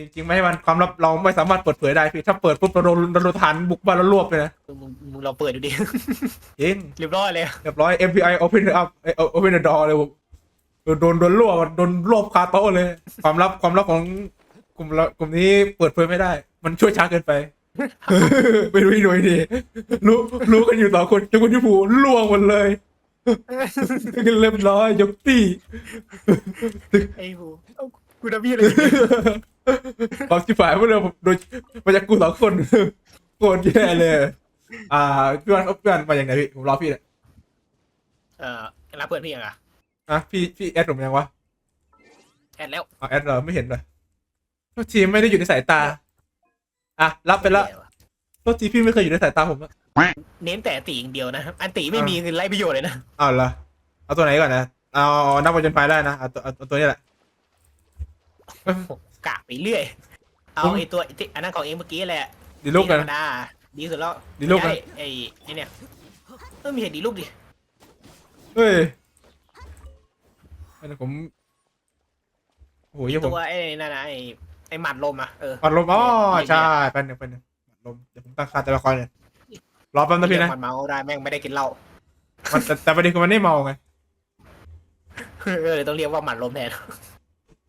จริงๆไม่ให้มันความลับเราไม่สามารถเปิดเผยได้พี่ถ้าเปิดปุ๊บเราโดนเราโดนฐานบุกบ้านเรารวบเลยนะมึงมึงลองเปิดดูดิ จริงเรียบร้อยเลย เรียบร้อย FBI open up เอ่อ open the door เลยผมโดนโดนรวบโดนรวบคาโต๊ะเลย ความลับความลับของกลุ่มเรากลุ่มนี้เปิดเผยไม่ได้ มันช่วยช้าเกินไปไปดูอีกหน่อยดีรู้รู้กันอยู่สองคนจนคนที่ผูล่วงหมดเลยกันเรียบร้อยยกตีไอ้หูเอ้ากูดับบี้เลย ความชิบหายเมื่อเร็วโดยมาจากกูสองคนโคตรแย่เลย อ่าพี่วันพี่วันมาอย่างไหนพี่ผมรอพี่เนี่ยเอ่อรับเพื่อนพี่ยังอะอะพี่พี่แอดผมยังวะแอดแล้วอ๋อแอดเหรอไม่เห็นเลยโทษทีไม่ได้อยู่ในสายตา อะรับไปละโทษทีพี่ไม่เคยอยู่ในสายตาผมอะเน้นแต่ตีอย่างเดียวนะอันตีไม่มีคือไล่ประโยชน์เลยนะอ้าวเหรอเอาตัวไหนก่อนนะเอาเอานักบอลจนไปได้นะเอาตัวเอาเอาตัวนี้แหละ กากไปเรื่อย เอาผมไอ้ตัวที่อันนั้นของเองเมื่อกี้แหละดีลูกธรกันรมดาดีสุดแล้วดีลูกนะไอ้ไอ้ไอ้เนี่ยเออมีเห็นดีลูกดิเฮ้ยอันนี้ผมโอ้โหเหี้ยผมตัวไอ้นั่นนะไอ้ไอ้หมัดลมอะเออปัดลมอ๋อเนี่ยใช่แป๊บนึงแป๊บนึงปัดลมเดี๋ยวผมตั้งค่าตัวละครเลยรอแป๊บนึงพี่นะมันเมาได้แม่งไม่ได้กินเหล้ามันแต่แต่ประเด็นคือมันไม่เมาไงเออเลยต้องเรียกว่าหมัดลมแทน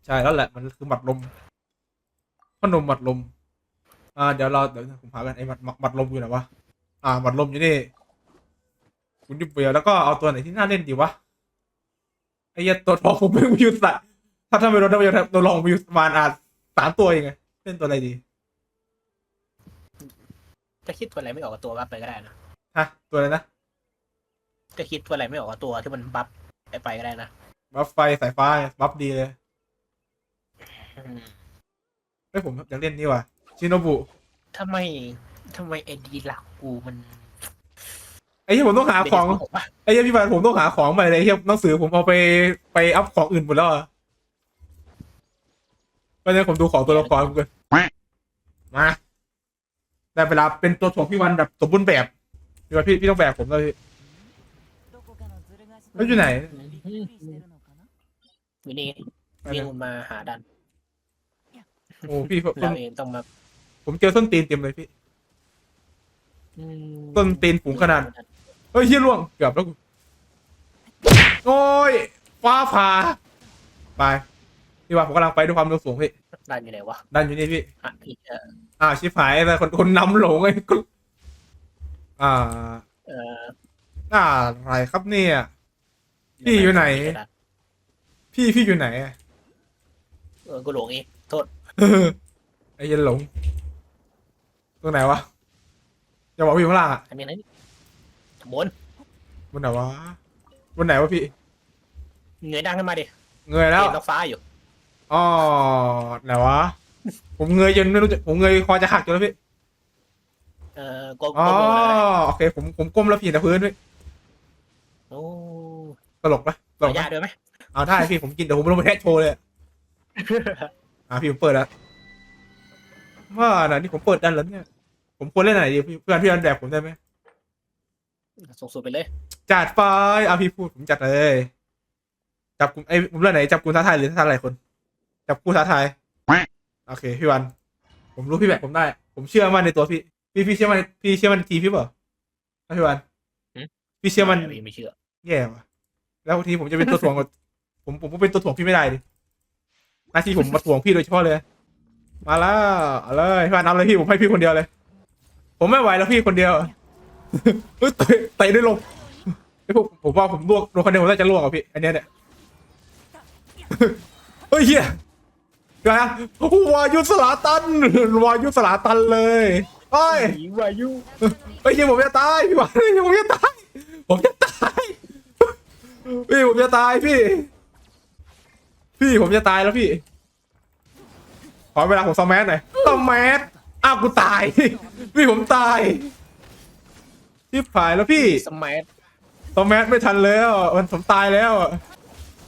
ใช่แล้วแหละมันคือหมัดลมพนมหมัดลม อ่า เดี๋ยวเราเดี๋ยวผมหากันไอ้หมัดหมัดหมัดลมอยู่ไหนวะอ่าหมัดลมอยู่นี่คุณดิบเบียแล้วก็เอาตัวไหนที่น่าเล่นดีวะไอ้เหี้ยตัวทองผมไม่มีอยู่สัตว์ถ้าถ้าไม่โดนถ้าไม่โดนตัวรองมีอยู่ประมาณอ่าสามตัวเองไงเล่นตัวอะไรดีจะคิดตัวอะไรไม่ออกกับตัวบัฟไปก็ได้นะฮะตัวอะไรนะจะคิดตัวอะไรไม่ออกกับตัวที่มันบัฟไปไปก็ได้นะบัฟไฟสายฟ้าบัฟดีเลยอืม เฮ้ยผมอยากเล่นนี่ว่ะชิโนบุทำไมทำไมไอดีหลักกูมันไอ้ที่ผมต้องหาของเป็นของวะไอ้เหี้ยพี่บานผมต้องหาของใหม่เลยไอ้เหี้ยหนังสือผมเอาไปไปอัพของอื่นหมดแล้วอะเพราะฉะนั้นผมดูของตัวละครผมกันมาได้เวลาเป็นตัวถ่วงพี่วันแบบสมบูรณ์แบบพี่วันพี่พี่ต้องแบกผมเลยพี่ แล้วอยู่ไหน อยู่นี่วิ่งมาหาดัน โอ้พี่ผมเราเองต้องมาผมเจอส้นตีนเต็มเลยพี่ อืมต้นตีนฝูงขนาด เฮ้ยเฮียล่วงเกือบแล้วกูโอ้ยฟ้าผ่าไปพี่ว่าผมกำลังไปด้วยความเร็วสูงพี่ดันอยู่ไหนวะดันอยู่นี่พี่ อะพี่เอออ้าวชิบหายแต่คนคนนำหลงไอ้กูอ่าเอออะไรครับเนี่ย พี่อยู่ไหน พี่พี่อยู่ไหนอะเออกูหลงเองโทษ ไอ้เหี้ยันหลง ตรงไหนวะจะบอกพี่อยู่ข้างล่างอะอันนี้นะบนบนไหนวะบนไหนวะพี่ เงยดังขึ้นมาดิเงยแล้วเห็นนกฟ้าอยู่ อ๋อไหนวะ ผมเงยจนไม่รู้จะผมเงยคอจะหักจนแล้วพี่เออก้มอ๋อก้มลงมาเลยโอเค ผมผมก้มแล้วพี่แต่พื้นพี่โอ้ตลกปะตขลอกอนุปะญาตด้วยไหมเอาได้พี่ผมกินเดี๋ยวผมลงไปแทะโชว์เลยอะ อ่าพี่ผมเปิดแล้วว่าน่ะนี่ผมเปิดดันแล้วเนี่ย ผมควรเล่นไหนดีพี่เพื่อนพี่อันแบบผมได้ไหมส่งสูตรไปเลย จัดไปเอาพี่พูดผมจัดเลย จับกลุ่มไอ้ยผมเลือกไหนจับกลุ่มท้าทายหรือท้าทายหลายคน จับคู่ท้าทายโอเคพี่วัน ผมรู้พี่แบบผมได้ ผมเชื่อมั่นในตัวพี่ พี่พี่เชื่อมั่นพี่เชื่อมั่นในทีมพี่เปล่าพี่วันพี่เชื่อมั่นไม่ไม่เชื่อ แย่ว่ะแล้วทีผมจะเป็นตัวถ่วงกับผมผมก็เป็นตัวถ่วงพี่ไม่ได้ดิ หน้าที่ผมมาถ่วงพี่โดยเฉพาะเลย มาแล้วเอาเลยพี่วันเอาเลยพี่ผมให้พี่คนเดียวเลย ผมไม่ไหวแล้วพี่คนเดียวเฮ้ยเตะเตะด้วยลมไอ้พวกผมว่าผมลวกโดนคนเดียวผมน่าจะลวกอะพี่อันเนี้ยเนี่ยเฮ้ยเฮียเดี๋ยวนะวายุสลาตันวายุสลาตันเลยเฮ้ยผีวายุเฮ้ยเฮียผมจะตายพี่หวานเฮ้ยผมจะตายผมจะตายพี่ผมจะตายพี่ พี่ผมจะตายแล้วพี่ ขอเวลาผมซอมแมสหน่อยซอมแมสอ้าวกูตาย พี่ผมตายชิบหายแล้วพี่สมัยซอมแมสไม่ทันแล้วมันผมตายแล้ว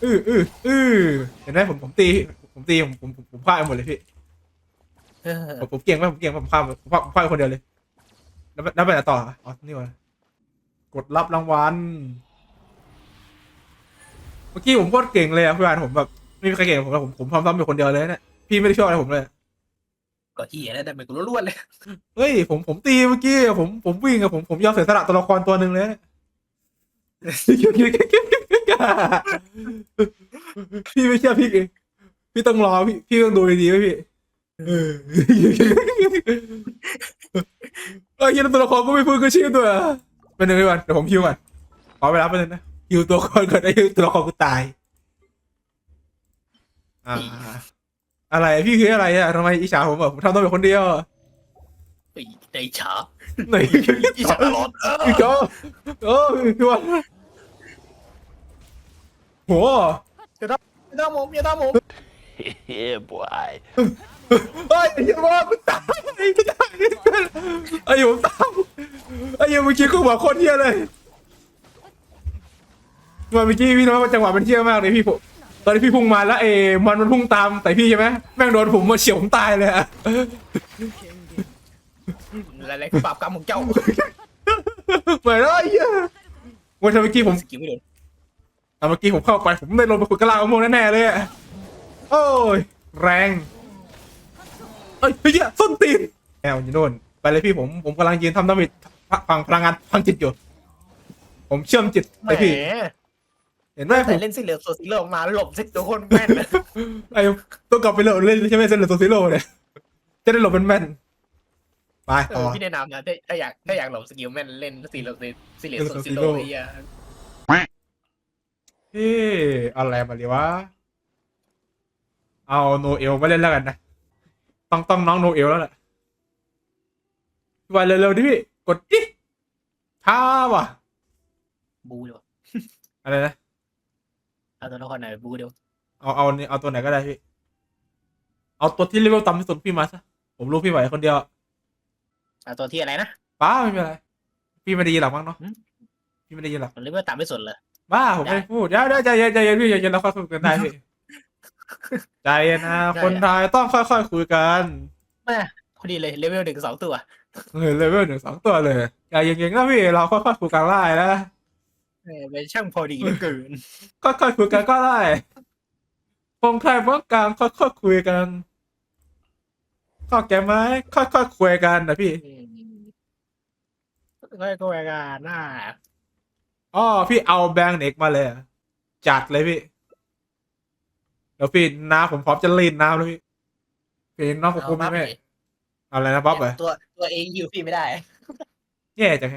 อืออืออือเห็นไหมผมผมตี ผมตีผมผมผมผมฆ่าไปหมดเลยพี่เออผมผมเก่งไหมผมเก่งไหมผมฆ่าผมฆ่าผมฆ่าคนเดียวเลย แล้วไปแล้วไปไหนต่ออ๋อนี่วะกดรับรางวัลเมื่อกี้ผมโคตรเก่งเลยอะพี่วานผมแบบ ไม่มีใครเก่งกว่าผมแล้วผมผมทำซ้ำอยู่คนเดียวเลยเนี่ยพี่ไม่ได้ช่วยอะไรผมเลย ก็เฮียแล้วแต่เป็นกูล้วนๆเลยเฮ้ยผมผมตีเมื่อกี้ผมผมวิ่งอะผมผมยอมเสียสละตัวละครตัวหนึ่งเลยพี่ไม่เชื่อพี่เองพี่ต้องรอพี่พี่ต้องดูดีๆไว้พี่เออเออยันตัวละครก็ไม่พูดก็ชื่อตัวเป็นหนึ่งวันเดี๋ยวผมฮิวก่อนขอเวลาไปเลยนะฮิวตัวละครก่อนได้ฮิวตัวละครกูตาย อ่าอะไรพี่คืออะไรอะทำไมอิจฉาผมอะผมทำตัวเป็นคนเดียวอะไอ้ใจฉาไหนอีฉาตลอดเออพี่ก็เออพี่วันโหอย่าทำผมอย่าทำผม yeah, boy. เฮ้ยไอ้เหี้ยว่ากูตายกูตายไอ้เหี้ยผมตายไอ้เหี้ยเมื่อกี้กูบอกโคนเที่ยเลยเมื่อกี้พี่น้องจังหวะมันเที่ยมากเลยพี่ผม ตอนที่พี่พุ่งมาแล้วเอมันมันพุ่งตามแต่พี่ใช่ไหมแม่งโดนผมมาเฉียวผมตายเลยอะอะไรๆคือบาปกรรมของเจ้าเหมือนไอ้เหี้ยวันที่เมื่อกี้ผมสกิลไม่โดนแต่เมื่อกี้ผมเข้าไปผมได้ลงไปขุดกระลามะม่วงแน่ๆเลยอะโอ้ยแรงเอ้ยเฮ้ยส้นตีนแอลอยู่โน่นไปเลยพี่ผมผมกำลังยืนทำดาเมจพังพลังงานพังจิตอยู่ ผมเชื่อมจิตแหมไปพี่ เห็นไหมผแต่มเล่นสิเหลือโซซิโลมาหลบซิตัวคนแม่นเลยไอ้ต้องกลับไปโหลดเล่นใช่ไหมเซนเหลือตัวซีโร่เนี่ยจะได้หลบเป็นแม่นๆไปเอต่ออพี่แนะนำนะถ้าถ้าอยากถ้าอยากหลบสกิลแม่นเล่นสิเหลือสิเหลือโซซิโล Zero ไอ้เหี้ยเฮ้อะไรมาดีวะเอาโนเอลมาเล่นแล้วกันนะต้องต้องน้องโนเอลแล้วแหละพี่วันเร็วๆดิพี่กดดิช้าว่ะบูเดียวอะไรนะ เอาตัวละครไหนบูเดียวเอาเอานี่เอาตัวไหนก็ได้พี่ เอาตัวที่เลเวลต่ำที่สุดพี่มาซะผมรู้พี่ไหวคนเดียวเอาตัวที่อะไรนะ ป้าไม่เป็นไรพี่ไม่ได้ยินหรอกมั้งเนาะหืม พี่ไม่ได้ยินหรอกมันเรียกว่าตามไม่สนเลย บ้าผมไม่ได้พูดเดี๋ยวเดี๋ยวใจเย็นใจเย็นพี่ใจเย็นเราค่อยคุยกันได้พี่ ใจเย็นนะคนไทยต้องค่อยๆคุยกันแม่พอดีเลยเลเวลหนึ่งสองตัวเออเลเวลหนึ่งสองตัวเลยใจเย็นๆนะพี่เราค่อยๆคุยกันได้นะ เออเป็นช่างพอดีเหลือเกิน ค่อยๆคุยกันก็ได้คงใครเมื่อกลางค่อยๆคุยกันเข้าแกไหมค่อยๆคุยกันนะพี่ก็ก็แวกันหน้าอ๋อพี่เอาแบงค์เน็กมาเลยเหรอจัดเลยพี่เดี๋ยวพี่น้าผมพร้อมจะลีนน้ำแล้วพี่พี่น้องผมพูดไม่แม่เอาอะไรนะบ๊อบเหรอตัวตัวเองฮิวพี่ไม่ได้แย่จังไง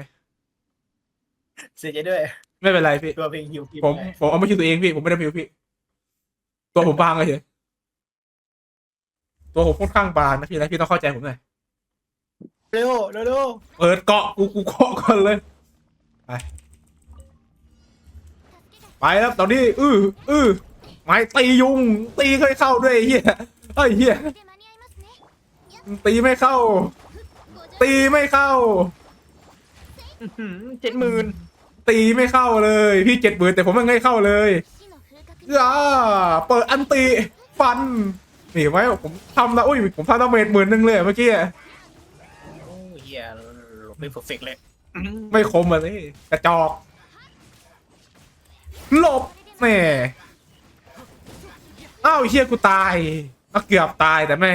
เสียใจด้วย ไม่เป็นไรพี่ ตัวเพลงฮิวพี่ผมไได้ผมเอาไม่คิดตัวเองพี่ ผมไม่ได้พิวพี่ ตัวผมบางเลยตัวผมค่อนข้างบางนะพี่นะพี่ต้องเข้าใจผมหน่อยเร็วเร็วเร็วเปิดเกาะกูกูเกาะก่อนเลย ไป ไปแล้วตอนนี้ อื้ออื้อไม้ตียุง ตีเคยเข้าด้วยไอ้เฮียไอ้ยเฮียตีไม่เข้า ตีไม่เข้าเจ็ดหมื่น ตีไม่เข้าเลย พี่เจ็ดหมื่นแต่ผมไม่ให้เข้าเลยอ่าเปิดอันติฟันนี่ไหมผมทำนะอุ้ยผมทำดาเมจหมื่นหนึ่งเลยเมื่อกี้โอ้เฮียไม่เพอร์เฟกเลย ไม่คมอะนี่กระจอกหลบแหม่อ้าวไอ้เฮียกูตายอะเกือบตายแต่ไม่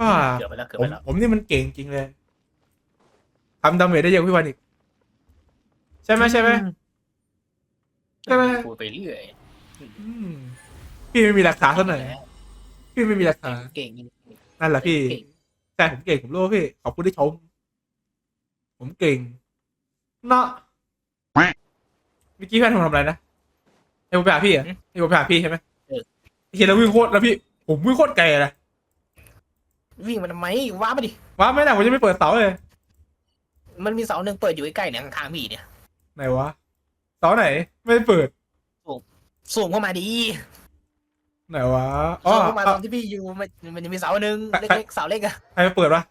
ว่าเกือบไปแล้วเกือบผไปมแล้วผมนี่มันเก่งจริงเลยทำดาเมจได้เยอะกว่าพี่วันอีก ใช่ไหมใช่ไหมใช่ไหมพูดไปเรื่อยอืมพี่ไม่มีหลักฐานเท่าไหร่พี่ไม่มีหลักฐานเก่งนั่นแหละพี่เก่งแต่ผมเก่งผมรู้ว่าพี่ขอบคุณที่ชมผมเก่งเนาะเมื่อกี้แฟนผมทำอะไรนะไอ้ผมไปหาพี่เหรอะไอ้ผมไปหาพี่ใช่ไหมไอ้เฮียแล้ววิ่งโคตรแล้วพี่ผมวิ่งโคตรไกลเลยวิ่งมาทำไมว้ามาดิว้าไม่ได้ผมจะไม่เปิดเสาเลย มันมีเสาหนึ่งเปิดอยู่ใกล้ๆเนี่ยข้างๆพี่เนี่ย ไหนวะเสาไหน ไม่ได้เปิด สูงเข้ามาดีไหนวะอ๋อ สูงเข้ามาตอะอนที่พี่อยู่มันมันจะมีเสาหนึ่งใคร เล็กๆเสาเล็กอะใครมาเปิดวะ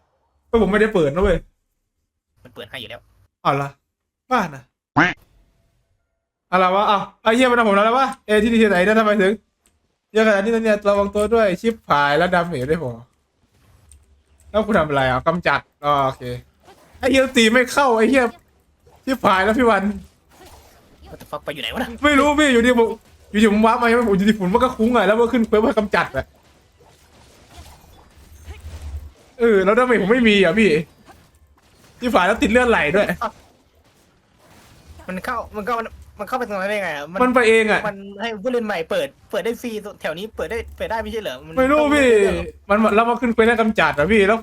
เพราะผมไม่ได้เปิดนะเว้ยมันเปิดให้อยู่แล้วอ๋อละบ้านอะอะไรวะอ้าวไอ้เหี้ยมันทำผมแล้ววะเอที่ที่ไหนเนี่ยทำไมถึงเยอะขนาดนี้นะเนี่ยระวังตัวด้วยชิปหายแล้วดาเมจได้พอแล้วคุณทำอะไรอะกำจัดอ๋อโอเคไอ้เหี้ยตีไม่เข้าไอ้เหี้ย ชิปหายแล้วพี่วันมันจะฟักไปอยู่ไหนวะนะไม่รู้พี่อยู่ดีผมอยู่ดีผมว้าร์ปมาใช่ไหมผมอยู่ดีฝุ่นมันก็คุ้งไงแล้วมันขึ้นเพื่อมากำจัดอะออแล้วทำไมผมไม่มีอะพี่ที่ฝ่ายแล้วติดเลือดไหลด้วย มันเข้ามันก็มันมันเข้าไปตรงนั้นได้ไงอะมันไปเองอะ มันให้ผู้เล่นใหม่เปิด เปิดได้ฟรีแถวนี้เปิดได้เปิดได้ไม่ใช่เหรอนไม่รู้ต้องพี่ เลือกเหรอมันแล้วมาขึ้นเควสให้กำจัดอะพี่แล้ว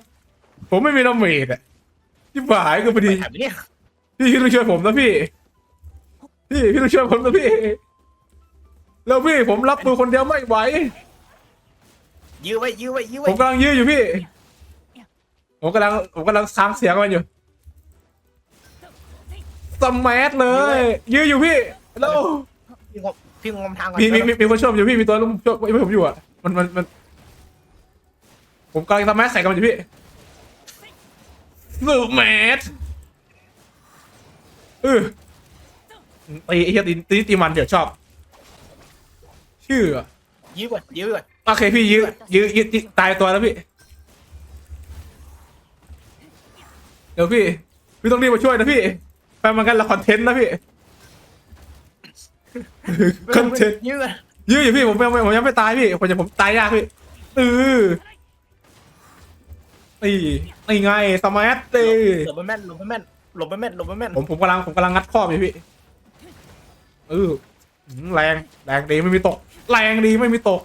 ผมไม่มีดาเมจอะที่ฝ่ายคือพอดีถามเนี่ย พี่พี่ต้องช่วยผมนะพี่ พี่พี่ต้องช่วยผมนะพี่ แล้วพี่ผมรับมือคนเดียวไม่ไหว ยื้อไว้ยื้อไว้ยื้อผไว้มกำลังยื้ออยู่พี่ ผมกำลังผมกำลังค้างเสียงมันอยู่สมัทเลย ยื้ออยู่พี่แล้วพี่งมพี่งมทางก่อนมีมีมีมีคนชมอยู่พี่มีตัวลุมชมไม่ผมอยู่อะมันมันมันผมกำลังสมัทใส่กันมันอยู่พี่สมัท เออตีไอ้เหี้ยตีตีตีมันเดี๋ยวชอบ ชื่ออะยื้อก่อนยื้อก่อนโอเคพี่ยื้อยื้อยื้อยื้อตายตัวแล้วพี่ เดี๋ยวพี่พี่ต้องรีบมาช่วยนะพี่ไปมันกันละคอนเทนต์นะพี่คอนเทนต์ยื้อก่อนยื้ออยู่พี่ผมยังไม่ผมยังไม่ตายพี่ผมจะผมตายยากพี่เออนี่นี่ไงสมาร์ทเต้หลบไปแม่นหลบไปแม่น หลบไปแม่นหลบไปแม่นผมผมกำลังผมกำลังงัดข้อมอยู่พี่เออหืมแรงแรงดีไม่มีตก แรงดีไม่มีตก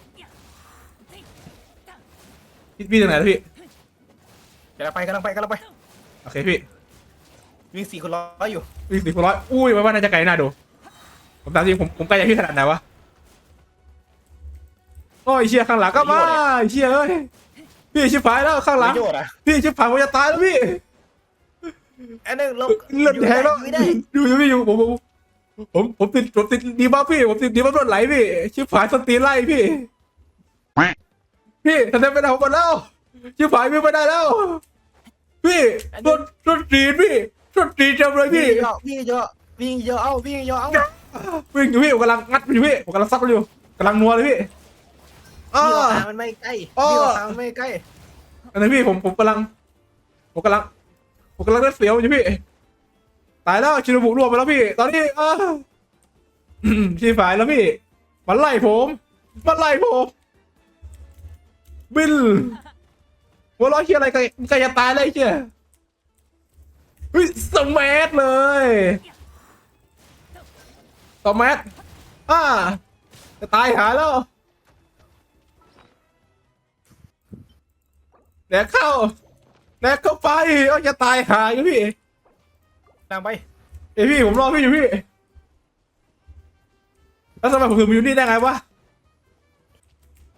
พี่พี่ตรงไหนแล้วพี่กำลังไปกำลังไปกำลังไปโอเคพี่วิ่งสี่คนร้อยอยู่วิ่งสี่คนร้อยอุ้ยไม่ว่าน่าจะไกลน่าดูผมตามจริงผมผมไกลจากพี่ขนาดไหนวะโอ้ยเชียข้างหลังก็มาไอ้เชียเอ้ยพี่ชิบหายแล้วข้างหลังประโยชน์อะพี่ชิบหายผมจะตายแล้วพี่ อันนึงเราเลือดแทงแล้วอได้ดูอยู่พี่อยู่ผมผมผมผมติดผมติดดีบ้าพี่ ผมติดดีบ้าเลือดไหลพี่ ชิบหายสตีไล่พี่ พี่ทำได้ไม่ได้ผมมดแล้วชิบหายพี่ไม่ได้แล้ว พี่โดนโดนตีนพี่โดนตีนจำเลยพี่วิ่งเยอะวิ่งเยอะเอาวิ่งเยอะเอาวิ่งอยู่พี่ผมกำลังงัดอยู่พี่ผมกำลังซักอยู่กำลังนัวเลยพี่อ้าวิ่งอมันไม่ใกล้อ้อมันไม่ใกล้อันนี้พี่ผมผมกำลังผมกำลัง ผมกำลังเลือดเสียวอยู่พี่ ตายแล้วชินบุรวมไปแล้วพี่ ตอนนี้อ้าชีฝ่ายแล้วพี่ มันไล่ผม มันไล่ผม บิลหัวเร้อยเฮียอะไรกันใกล้จะตายเลยเฮียเฮ้ยสมัทเลยสมัทอ่าจะตายหาแล้วแดกเข้า แดกเข้าไปเอาจะตายหายอยู่พี่ทางไปเอ้ยพี่ผมรอพี่อยู่พี่แล้วทำไมผมถึงมาอยู่นี่ได้ไงวะ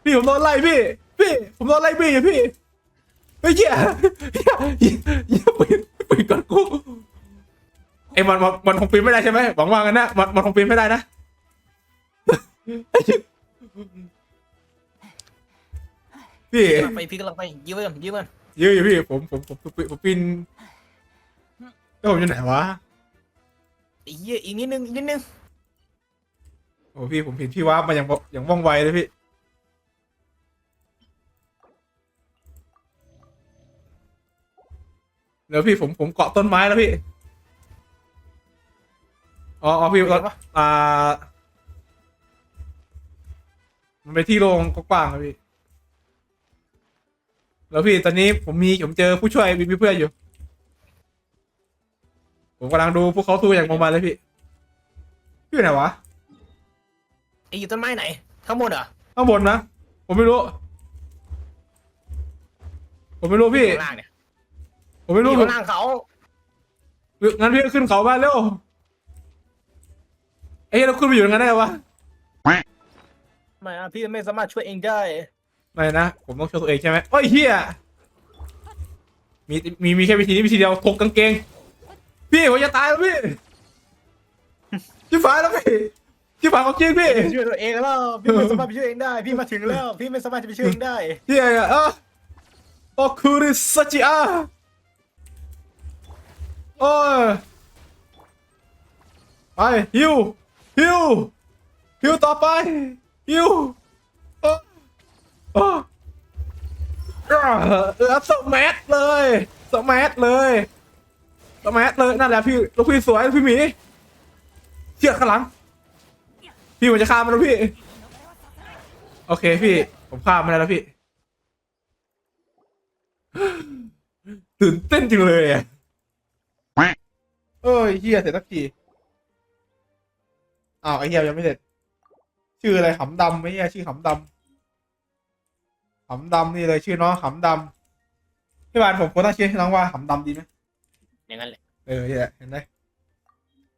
พี่ผมโดนไล่พี่ พี่ผมโดนไล่พี่อยู่พี่เฮ้ยเหี้ยเหี้ยเหี้ยเหี้ยปีนปีนก่อนกูไอ้มันมันมันคงปีนไม่ได้ใช่ไหมหวังว่างั้นนะมันมันคงปีนไม่ได้นะไอ้เหี้ยพี่กำลังไปพี่กำลังไปยื้อไว้ก่อนยื้อไว้ก่อน ยื้ออยู่พี่ผมผมผมผมผมปีนแล้วผมอยู่ไหนวะไอ้เหี้ยอีกนิดนึงอีกนิดนึงโอ้พี่ผมเห็นพี่ว่ามาอย่างอย่างว่องไวเลยพี่เดี๋ยวพี่ผมผมเกาะต้นไม้แล้วพี่อ๋ออ๋อพี่ก็อ่ามันเป็นที่โล่งกว้างๆครับพี่ แล้วพี่ตอนนี้ผมมีผมเจอผู้ช่วยมีเพื่อนอยู่ ผมกำลังดูพวกเขาสู้อย่างมมันเลยพี่พี่อยู่ไหนวะไอ้อยู่ต้นไม้ไหน ข้างบนเหรอข้างบนนะผมไม่รู้ ผมไม่รู้พี่ ข้างล่างเนี่ยผมไม่รู้อยู่ข้างล่างเขางั้นพี่ขึ้นเขาบ้านเร็วเอ้ยเราขึ้นไปอยู่ยังไงได้วะไม่อะพี่ไม่สามารถช่วยเองได้ ไม่นะ ผมต้องช่วยตัวเองใช่ไหมโอ้ยเฮียมีมีมีแค่วิธีนี้วิธีเดียวถกกางเกง พี่ผมจะตายแล้วพี่ชิบหายแล้วพี่ชิบหายของจริงพี่ช่วยตัวเองแล้วพี่ไม่สามารถไปช่วยเองได้ พี่มาถึงแล้ว พี่ไม่สามารถจะไปช่วยเองได้เฮียอะอะโอคุริสัจิอาโอ้ยไปฮิวฮิวฮิวต่อไปฮิวโอ้โอ้ เออสมัทเลยสมัทเลยสมัทเลยนั่นแหละพี่ลูกพี่สวยลูกพี่หมีเชือกข้างหลัง พี่มันจะฆ่ามันแล้วพี่ โอเคพี่ ผมฆ่ามันได้แล้วพี่ ตื่นเต้นจังเลยอะเอ้ยเฮียเสร็จสักทีอ้าวไอ้เฮียยังไม่เสร็จ ชื่ออะไรหำดำไม่เฮียชื่อหำดำ หำดำนี่เลยชื่อน้องหำดำพี่บานผมควรตั้งชื่อให้น้องว่าหำดำดีไหมอย่างนั้นแหละเออเนี่ยเห็นไหม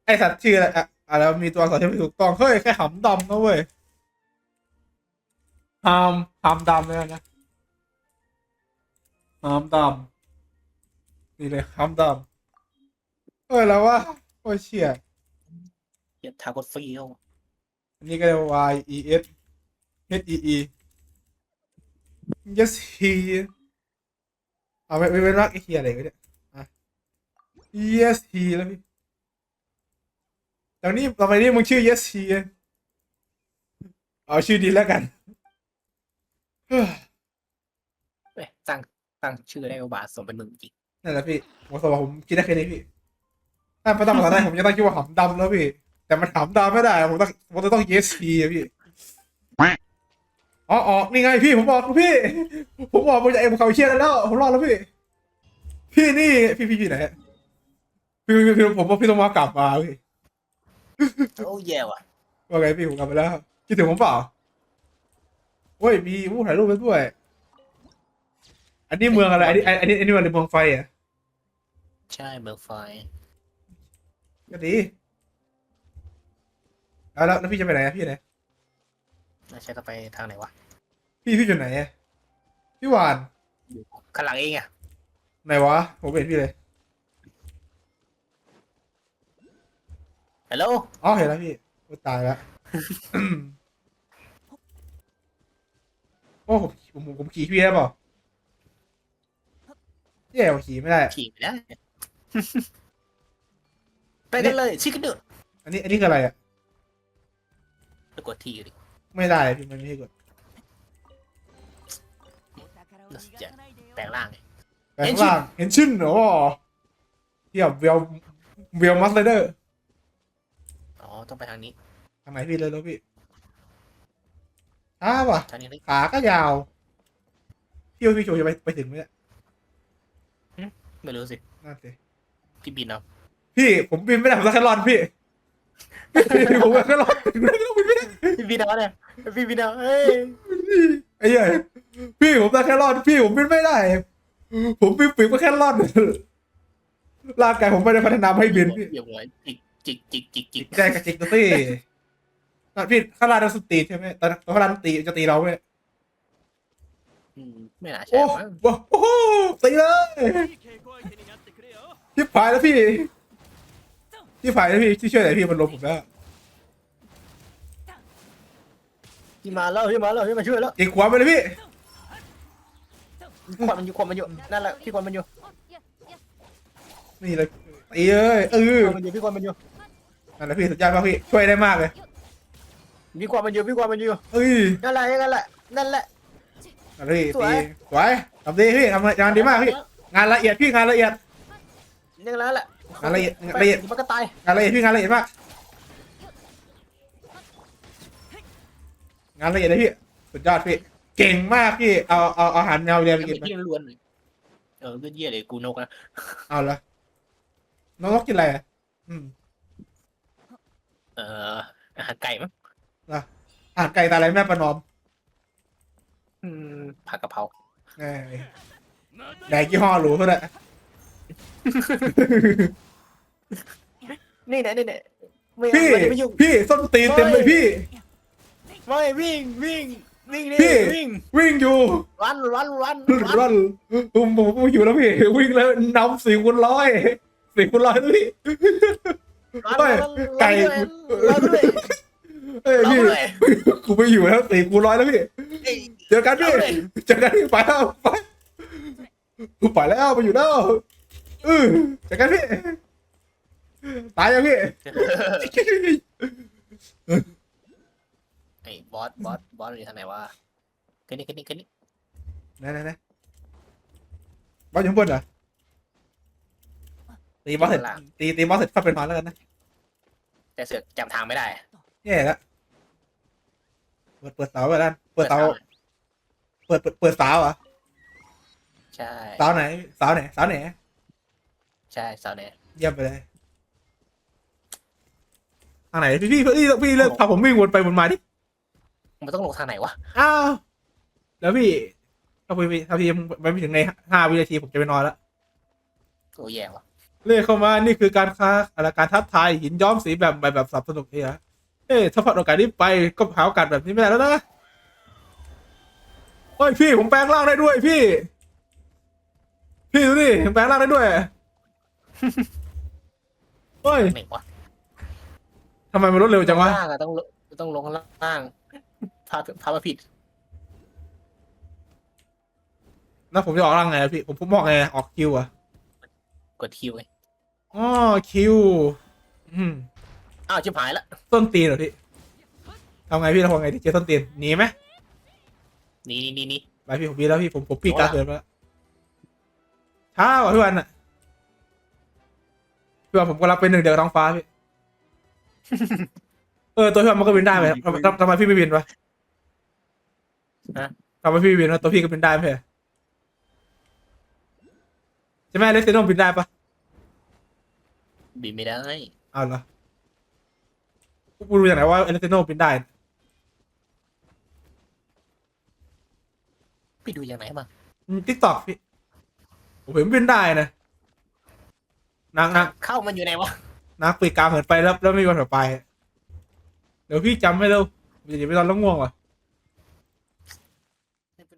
ไอสัตว์ชื่ออะไรอะอะไรวะมีตัวอักษรที่ไม่ถูกต้องเฮ้ยแค่หำดำนะเว้ยหำหำดำเลยนะหำดำนี่เลยหำดำเฮ้ยแล้ววะโอ้ยเชี่ยอย่าทากดฟรีเอาอันนี้ก็เรียกว่า Y E S H E E yes he เอาไปไปเป็นรักไอ้เฮียอะไรกันเนี่ยอะ yes he แล้วพี่จากนี้ต่อไปนี้มึงชื่อ yes he เอาชื่อดีแล้วกันเฮ้ยเอ้ยตั้งตั้งชื่อได้อุบาทสมเป็นมึงจริงนั่นแหละพี่ผมสมองผมคิดได้แค่นี้พี่ถ้าไม่ต้องภาษาไทยผมจะตั้งชื่อว่าหำดำแล้วพี่ แต่มันหำดำไม่ได้ ผมต้องผมจะต้อง yes he อะพี่ อ๋ออ๋อนี่ไงพี่ผมบอกพี่ ผมบอกผมจะเอ็มเขาเชียร์แล้วผมรอดแล้วพี่ พี่นี่พี่พี่พี่ไหนอะพี่พี่พี่ผมว่าพี่ต้องมากลับมาพี่โอ้แย่ว่ะว่าไงพี่ผมกลับมาแล้วคิดถึงผมเปล่าเว้ยมีผู้ถ่ายรูปไปด้วย อันนี้เมืองอะไร อันนี้อันนี้อันนี้มันเมืองไฟอะใช่เบิร์กไฟก็ดีแล้วแล้วแล้วพี่จะไปไหนอะพี่ไหน น่าใช่จะไปทางไหนวะพี่พี่อยู่ไหนอะพี่หวานอยู่ข้างหลังเองอะไหนวะผมไม่เห็นพี่เลยฮัลโหลอ๋อเห็นแล้วพี่โอ้ตายแล้ว โอ้ผมผมผมผมขี่พี่ได้เปล่าแย่ผมขี่ไม่ได้อะขี่ไปได้ไปกันเลยชิคกันเดอร์อันนี้อันนี้คืออะไรอะไปกดทีดิ ไม่ได้พี่มันไม่ให้กดแปลงร่างไงแต่ข้างล่างเห็นชื่นเหรอเทียบเวลเวลมัสเลเดอร์อ๋อ ต้องไปทางนี้ ทางไหนพี่เลยแล้วพี่ช้าป่ะ ทางนี้เลย ขาก็ยาว พี่ว่าพี่โจจะไปไปถึงไหมเนี่ยไม่รู้สิ นั่นสิพี่บินเอาพี่ผมบินไม่ได้ผมต้องแค่รอนพี่ ผมแค่รอนถึงไม่ต้องบินไม่ได้ พี่นเอาเนี่ยพี่บินเอาเฮ้ยไอ้เหี้ยพี่ผมได้แค่รอดพี่ผมบินไม่ได้ ผมบินปีกก็แค่รอดร่างกายผมไม่ได้พัฒนาให้บินพี่เดี๋ยวหัวจิกจิกจิกจิกจิกแจกกับจิกตัวตี้น่ะพี่ข้างล่างเรสตีใช่ไหมตอนตอนข้างล่างตีจะตีเราไหมไม่น่าใช่โอ้โหโอ้โหตีเลยพี่ผายแล้วพี่พี่ผายแล้วพี่ที่ช่วยไหนพี่มันลมผมแล้ว พี่มาแล้วพี่มาแล้วพี่มาช่วยแล้วอีกขวาไปเลยพี่ ควันมันอยู่ควันมันอยู่นั่นแหละพี่ควันมันอยู่นี่เลยตีเลยเออควันมันอยู่พี่ควันมันอยู่นั่นแหละพี่สุดยอดมากพี่ช่วยได้มากเลยพี่ควันมันอยู่พี่ควันมันอยู่เอ้ยนั่นแหละนั่นแหละนั่นแหละนั่นแหละพี่สวยตีสวยทำดีพี่ทำงานดีมากพี่งานละเอียดพี่งานละเอียดนั่นแหละแหละงานละเอียดงานละเอียดมันก็ตายงานละเอียดพี่งานละเอียดมาก งานละเอียดเลยพี่ สุดยอดพี่ เก่งมากพี่ เอาเอาเอาอาหารแมวเรียนไปกินไหมพี่ล้วนเลยเออเลือดเยี่ยเลยกูนกนะเอาละน้องนกกินอะไรอะอืมเอออาหารไก่มั้งอาหารไก่ตาอะไรแม่ประนอมอืมผักกะเพราแน่แดกยี่ห้อหรูเท่านั้นนี่ไหนนี่ไหนไม่พี่ไม่ไม่ยุ่งพี่ส้นตีนเต็มเลยพี่ ไม่วิ่งวิ่งวิ่งนี่พี่วิ่งวิ่งอยู่รันรันรันรันผมผมผมอยู่แล้วพี่วิ่งแล้วนำสี่คูณร้อยสี่คูณร้อยแล้วพี่รันเฮ้ยรันไก่รันด้วยเอ้ยรันพี่ด้วยกูไม่อยู่แล้วสี่คูณร้อยแล้วพี่เอ้ยเจอกันพี่เอาเลยเจอกันพี่ไปแล้วไปกูไปแล้วไปอยู่แล้วเออเจอกันพี่ตายยังพี่ไอ้บอสบอสบอสอยู่ทางไหนวะขึ้นนี่ขึ้นนี่ขึ้นนี่ไหนไหนไหนบอสอยู่ข้างบนเหรอตีบอสเสร็จตีตีบอสเสร็จเข้าเป็นนอนแล้วกันนะแต่เสือกจำทางไม่ได้แย่แล้วเปิดเปิดเสาไปด้านเปิดเสาหน่อยเปิดเปิดเปิดเสาเหรอใช่ใช่สาวไหนสาวไหนสาวไหนใช่สาวเนี่ยเยี่ยมไปเลยทางไหนพี่พี่พี่พี่เลิกพาผมวิ่งวนไปวนมาดิ มันต้องลงทางไหนวะ อ้าวแล้วพี่ถ้าพี่ถ้าพี่ไม่ไปถึงในห้าวินาทีผมจะไปนอนแล้วโอ้แย่วะเรียกเข้ามานี่คือการค้าอะไรการทักทายหินย้อมสีแบบแบบแบบสับสนุกเฮียเอ๊ะถ้าพลาดโอกาสนี้ไปก็หาโอกาสแบบนี้ไม่ได้แล้วนะโอ้ยพี่ผมแปลงร่างได้ด้วยพี่ พี่ดูดิผมแปลงร่างได้ด้วยโอ้ยไหนวะทำไมมันรวดเร็วจังวะ ล่างอะต้องลงต้องลงข้างล่าง พาพามาผิดแล้วผมจะออกร่างไงอะพี่ ผมผมบอกไงออกคิวอะกดคิวไงอ๋อคิวอืมอ้าวชิบหายละต้นตีนเหรอพี่ทำไงพี่ทำไงที่เจอต้นตีนหนีไหมหนี่นี่นี่นี่ไปพี่ผมพี่แล้วพี่ผมผมปีกกลารเกินไปแล้วช้าว่ะพี่วันอะพี่วันผมก็รับเป็นหนึ่งเดียวกับท้องฟ้าพี่ เออตัวพี่วันมันก็บินได้ไหมทำไมทำทำไมพี่ไม่บินวะ ทำไมพี่ไม่บินวะตัวพี่ก็บินได้ไหมเหรอใช่ไหมเลสเซโนบินได้ปะบินไม่ได้เอาเหรอกูรู้จากไหนว่าเลสเซโนบินได้พี่ดูอย่างไหนบ้างทิกตอกพี่ผมเห็นบินได้นะนางนางเข้ามันอยู่ไหนวะนางปีกกลางเหินไปแล้วแล้วไม่มีวันถัดไป เดี๋ยวพี่จำไม่เร็วเดี๋ยวไปนอนแล้วง่วงว่ะ